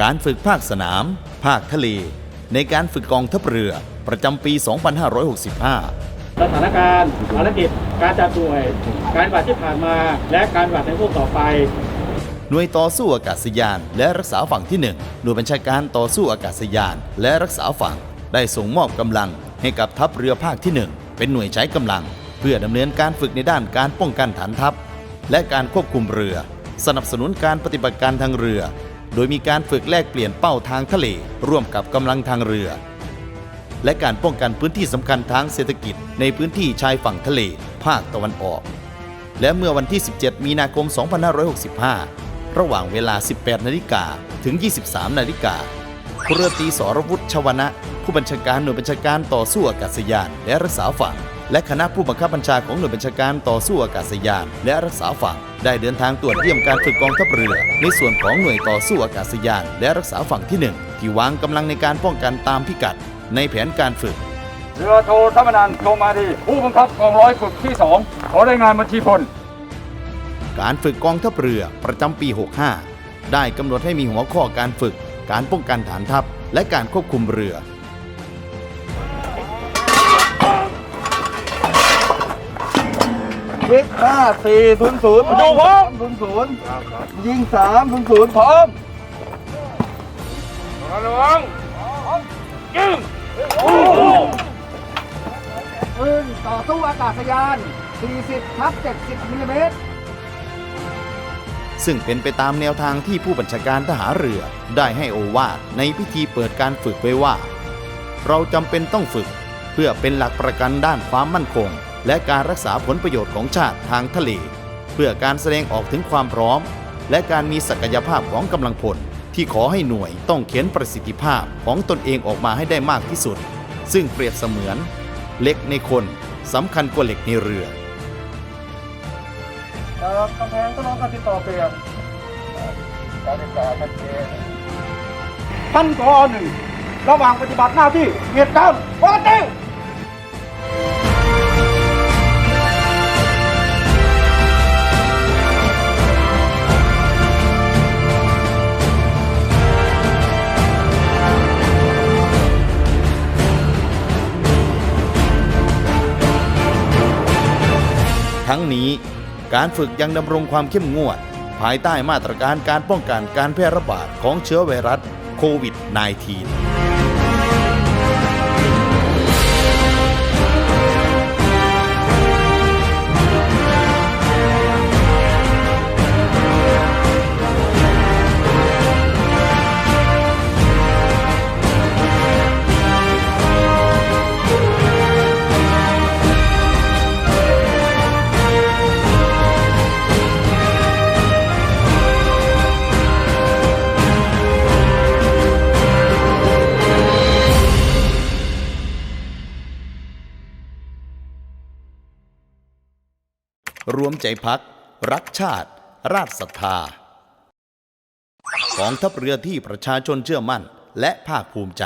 การฝึกภาคสนาม ภาคทะเล ในการฝึกกองทัพเรือ ประจำปี 2565สถานการณ์ภารกิจ การจัดหน่วย การปฏิบัติที่ผ่านมา และการปฏิบัติในพวกต่อไป หน่วยต่อสู้อากาศยาน และรักษาฝั่งที่ 1 หน่วยบัญชาการต่อสู้อากาศยาน และรักษาฝั่ง ได้ส่งมอบกำลังให้กับทัพเรือภาคที่ 1 เป็นหน่วยใช้กำลัง เพื่อดำเนินการฝึกในด้านการป้องกันฐานทัพ และการควบคุมเรือ สนับสนุนการปฏิบัติการทางเรือ โดยมีการฝึกแลกเปลี่ยนเป้าทางทะเล ร่วมกับกำลังทางเรือ และการป้องกันพื้นที่สำคัญทางเศรษฐกิจ ในพื้นที่ชายฝั่งทะเล ภาคตะวันออก และเมื่อวันที่ 17 มีนาคม 2565 ระหว่างเวลา 18 นาฬิกาถึง 23 นาฬิกาพลเรือตีสรวุฒิชวนะ ผู้บัญชาการหน่วยบัญชาการต่อสู้อากาศยาน และรักษาฝั่ง และคณะผู้บังคับบัญชาของหน่วยบัญชาการต่อสู้อากาศยาน และรักษาฝั่ง ได้เดินทางตรวจเยี่ยมการฝึกกองทัพเรือ ในส่วนของหน่วยต่อสู้อากาศยาน และรักษาฝั่งที่หนึ่งที่วางกำลังในการป้องกันตามพิกัด ในแผนการฝึกเรือโทธรรมนันท์โทมาดีผู้บังคับกองร้อยฝึกที่ 2 ขอรายงานบัญชีพลการฝึกกองทัพเรือประจำปี 65 ได้กำหนดให้มีหัวข้อการฝึก การป้องกันฐานทัพ และการควบคุมเรือ วิกห้าสี่ศูนย์ศูนย์ดูพร้อมศูนย์ศูนย์ยิงสามศูนย์ศูนย์พร้อมระวังยิงปืนต่อสู้อากาศยาน 40ทับ70มิลลิเมตรซึ่งเป็นไปตามแนวทางที่ผู้บัญชาการทหารเรือได้ให้โอวาทในพิธีเปิดการฝึกไว้ว่า เราจำเป็นต้องฝึกเพื่อเป็นหลักประกันด้านความมั่นคง และการรักษาผลประโยชน์ของชาติทางทะเล เพื่อการแสดงออกถึงความพร้อม และการมีศักยภาพของกำลังพล ที่ขอให้หน่วยต้องเขียนประสิทธิภาพของตนเองออกมาให้ได้มากที่สุด ซึ่งเปรียบเสมือนเหล็กในคนสำคัญกว่าเหล็กในเรือกำแพงต้องน้องการติดต่อเปลี่ยนการติดต่อชัดเจนท่านกอหนึ่งระหว่างปฏิบัติหน้าที่เหตุการณ์ปกติ ทั้งนี้ การฝึกยังดำรงความเข้มงวด ภายใต้มาตรการการป้องกันการแพร่ระบาดของเชื้อไวรัสโควิด -19 รวมใจพัก รักชาติ ราชศรัทธากองทัพเรือที่ประชาชนเชื่อมั่น และภาคภูมิใจ